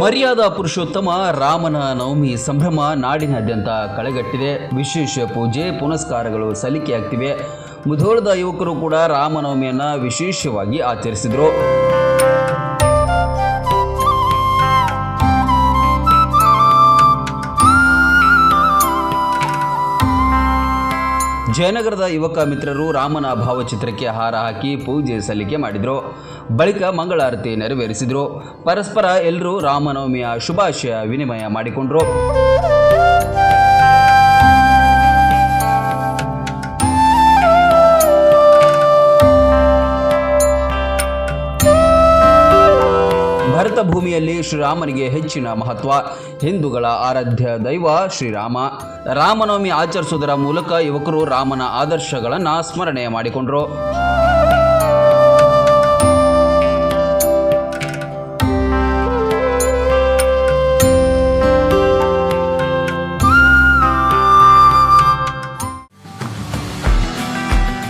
ಮರ್ಯಾದಾ ಪುರುಷೋತ್ತಮ ರಾಮನ ನವಮಿ ಸಂಭ್ರಮ ನಾಡಿನಾದ್ಯಂತ ಕಳೆಗಟ್ಟಿದೆ. ವಿಶೇಷ ಪೂಜೆ, ಪುನಸ್ಕಾರಗಳು ಸಲ್ಲಿಕೆಯಾಗ್ತಿವೆ. ಮುಧೋಳದ ಯುವಕರು ಕೂಡ ರಾಮನವಮಿಯನ್ನು ವಿಶೇಷವಾಗಿ ಆಚರಿಸಿದರು. ಜಯನಗರದ ಯುವಕ ಮಿತ್ರರು ರಾಮನ ಭಾವಚಿತ್ರಕ್ಕೆ ಹಾರ ಹಾಕಿ ಪೂಜೆ ಸಲ್ಲಿಕೆ ಮಾಡಿದರು. ಬಳಿಕ ಮಂಗಳಾರತಿ ನೆರವೇರಿಸಿದರು. ಪರಸ್ಪರ ಎಲ್ಲರೂ ರಾಮನವಮಿಯ ಶುಭಾಶಯ ವಿನಿಮಯ ಮಾಡಿಕೊಂಡ್ರು. ಭರತ ಭೂಮಿಯಲ್ಲಿ ಶ್ರೀರಾಮನಿಗೆ ಹೆಚ್ಚಿನ ಮಹತ್ವ. ಹಿಂದೂಗಳ ಆರಾಧ್ಯ ದೈವ ಶ್ರೀರಾಮ. ರಾಮನವಮಿ ಆಚರಿಸುವುದರ ಮೂಲಕ ಯುವಕರು ರಾಮನ ಆದರ್ಶಗಳನ್ನು ಸ್ಮರಣೆ ಮಾಡಿಕೊಂಡ್ರು.